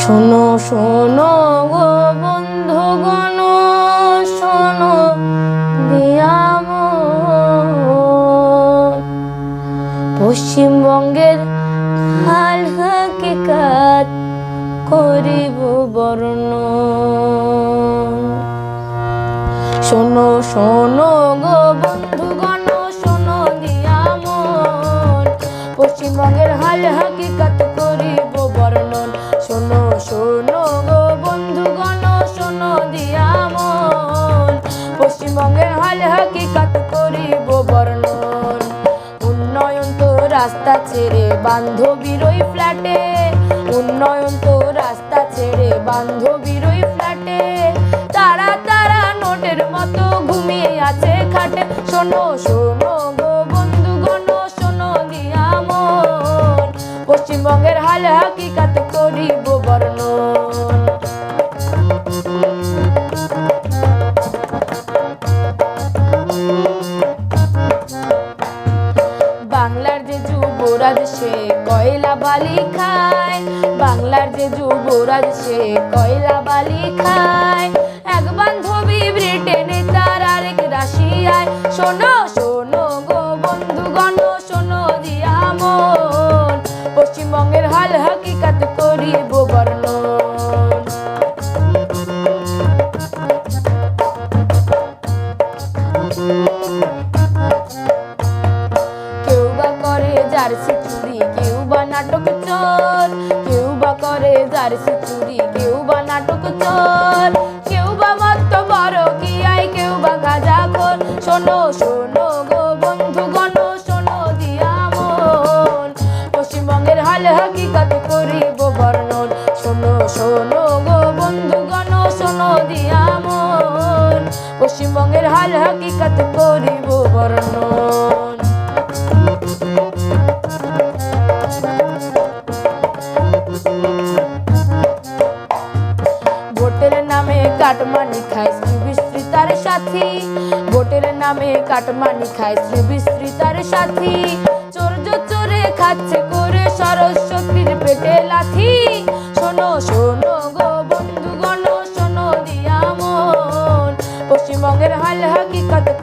শোনো শোনো গো বন্ধুগণ শোনো দিয়াম পশ্চিমবঙ্গের হাল হাকিকাত করিব বর্ণ। শোনো শোনো হাল হাকিকাত করিব বর্ণন। উন্নয়ন তো রাস্তা ছেড়ে বান্ধবীর ওই ফ্ল্যাটে। উন্নয়ন তো রাস্তা ছেড়ে বান্ধবীর ওই ফ্ল্যাটে। তারা তারা নোটের মতো ঘুমিয়ে আছে খাটে। শোনো শোনো গো বন্ধুগণ, শোনো দিয়ামন পশ্চিমবঙ্গের হাল হাকিকাত করিব বর্ণন। কয়লা বালি খায়, বাংলার যে যুবরাজ সে কয়লা বালি খায়। এক বান্ধবী ব্রিটেনে তার আরেক রাশিয়ায়, শোনো শোনো গো বন্ধুগণ, শোনো দিয়ামন পশ্চিমবঙ্গের হাল হাকিকাত করিব শোনো গো বন্ধুগণ, শোনো দিয়ামন পশ্চিমবঙ্গের হাল হাকিকত করিব বর্ণন। কাটমানি খায় শ্রী বিস্ত্রী তার সাথী। ভোটের নামে কাটমানি খায় শ্রী বিস্ত্রী তার সাথী। চোর চোরে খাচ্ছে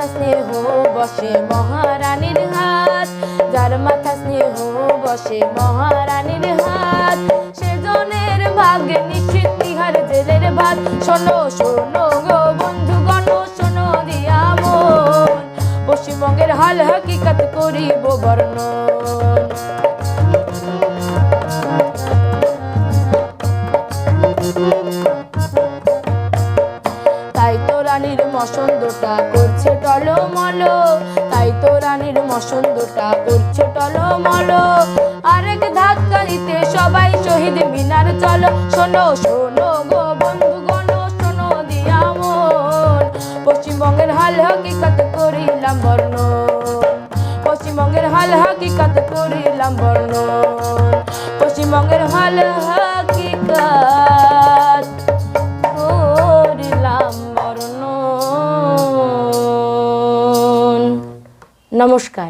মাথা স্নেহ বসে মহারানীর হাত। যার মাথা স্নেহ বসে মহারানীর হাত। সেজনের ভাগ্যে নিশ্চিত তিহার জেলের ভাত। শোনো শোনো গো বন্ধুগণ, শোনো দিয়ামন পশ্চিমবঙ্গের হাল হাকিকত করিব বর্ণন। টলমল তাই তো রানীর মসন্দটা করছে টলমল। আরেক ধাক্কা দিতে সবাই শহীদ মিনার চলো। শোনো শোনো গো বন্ধুগণ, শোনো দিয়ামন পশ্চিমবঙ্গের হাল হাকিকত করিলাম বর্ণন পশ্চিমবঙ্গের হাল হাকিকত করিলাম বর্ণ। পশ্চিমবঙ্গের হাল হাকিকত নমস্কার।